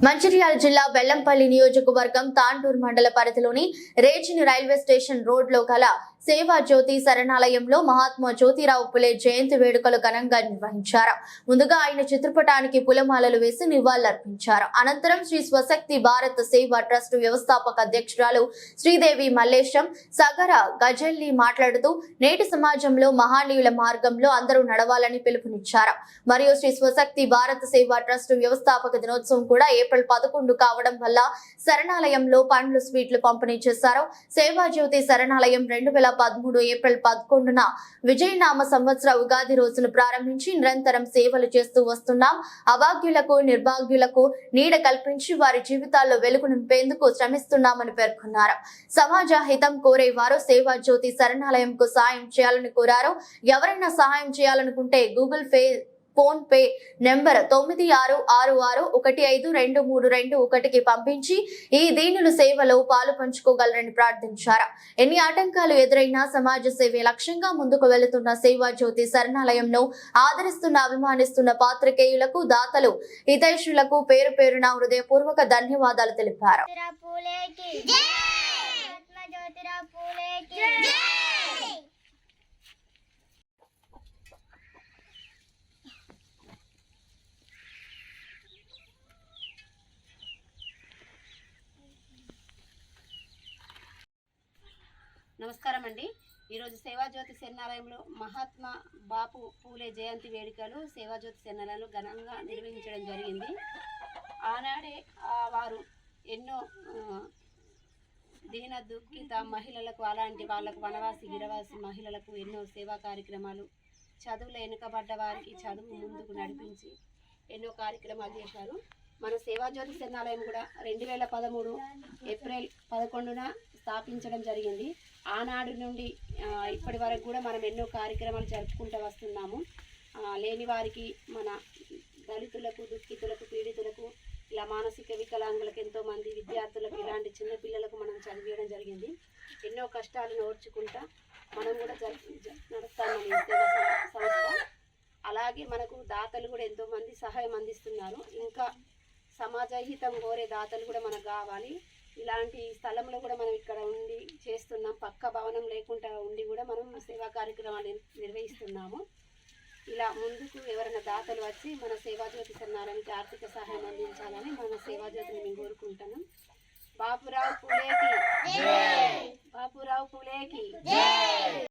మంచిర్యాల జిల్లా బెల్లంపల్లి నియోజకవర్గం తాండూరు మండల పరిధిలోని రేచిని రైల్వే స్టేషన్ రోడ్లో గల సేవా జ్యోతి శరణాలయంలో మహాత్మా జ్యోతిరావు పులే జయంతి వేడుకలు ఘనంగా నిర్వహించారు. ముందుగా ఆయన చిత్రపటానికి పులమాలలు వేసి నివాళులర్పించారు. అనంతరం శ్రీ స్వశక్తి భారత్ సేవా ట్రస్ట్ వ్యవస్థాపక అధ్యక్షురాలు శ్రీదేవి మల్లేశం సగర గజల్లి మాట్లాడుతూ నేటి సమాజంలో మహానీయుల మార్గంలో అందరూ నడవాలని పిలుపునిచ్చారు. మరియు శ్రీ స్వశక్తి భారత్ సేవా ట్రస్ట్ వ్యవస్థాపక దినోత్సవం కూడా ఏప్రిల్ పదకొండు కావడం వల్ల శరణాలయంలో పండ్లు స్వీట్లు పంపిణీ చేశారు. సేవా జ్యోతి శరణాలయం రెండు వేల పదమూడు ఏప్రిల్ పదకొండున విజయనామ సంవత్సర ఉగాది రోజును ప్రారంభించి నిరంతరం సేవలు చేస్తూ వస్తున్నాం. అభాగ్యులకు నిర్భాగ్యులకు నీడ కల్పించి వారి జీవితాల్లో వెలుగు నింపేందుకు శ్రమిస్తున్నామని పేర్కొన్నారు. సమాజ హితం కోరే వారు సేవా జ్యోతి శరణాలయంకు సాయం చేయాలని కోరారు. ఎవరైనా సహాయం చేయాలనుకుంటే Google Pay PhonePe number తొమ్మిది ఆరు ఆరు ఆరు ఒకటి ఐదు రెండు మూడు రెండు ఒకటికి పంపించి ఈ దీనుల సేవలో పాలు పంచుకోగలరని ప్రార్థించారు. ఎన్ని ఆటంకాలు ఎదురైనా సమాజ సేవే లక్ష్యంగా ముందుకు వెళుతున్న సేవా జ్యోతి శరణాలయంను ఆదరిస్తున్న అభిమానిస్తున్న పాత్రికేయులకు దాతలు హితైషులకు పేరు పేరున హృదయపూర్వక ధన్యవాదాలు తెలిపారు. జ్యోతిరావు పూలేకి మహాత్మా జ్యోతిరావు పూలేకి నమస్కారం అండి ఈరోజు సేవాజ్యోతి శరణాలయంలో మహాత్మా బాపు పూలే జయంతి వేడుకలు సేవాజ్యోతి శరణాలయంలో ఘనంగా నిర్వహించడం జరిగింది. ఆనాడే వారు ఎన్నో దీన దుఃఖిత మహిళలకు అలాంటి వాళ్ళకు వనవాసి గిరవాసి మహిళలకు ఎన్నో సేవా కార్యక్రమాలు చదువులో వెనుకబడ్డ వారికి చదువు ముందుకు నడిపించి ఎన్నో కార్యక్రమాలు చేశారు. మన సేవాజ్యోతి శరణాలయం కూడా రెండు వేల పదమూడు ఏప్రిల్ పదకొండున స్థాపించడం జరిగింది. ఆనాడు నుండి ఇప్పటి వరకు కూడా మనం ఎన్నో కార్యక్రమాలు జరుపుకుంటూ వస్తున్నాము. లేని వారికి మన దళితులకు దుఃఖితులకు పీడితులకు ఇలా మానసిక వికలాంగులకు ఎంతోమంది విద్యార్థులకు ఇలాంటి చిన్న పిల్లలకు మనం చదివించడం జరిగింది. ఎన్నో కష్టాలను ఓర్చుకుంటా మనం కూడా నడుస్తామని సంస్థ. అలాగే మనకు దాతలు కూడా ఎంతోమంది సహాయం అందిస్తున్నారు. ఇంకా సమాజ హితం కోరే దాతలు కూడా మనకు కావాలి. ఇలాంటి స్థలంలో కూడా మనం ఇక్కడ ఉండి చేస్తున్నాం. పక్క భవనం లేకుండా ఉండి కూడా మనం సేవా కార్యక్రమాలు నిర్- నిర్వహిస్తున్నాము. ఇలా ముందుకు ఎవరైనా దాతలు వచ్చి మన సేవాజ్యోతి సన్నారానికి ఆర్థిక సహాయం అందించాలని మన సేవాజ్యోతిని మేము కోరుకుంటున్నాం బాపురావు పూలేకి. బాపురావు పూలేకి.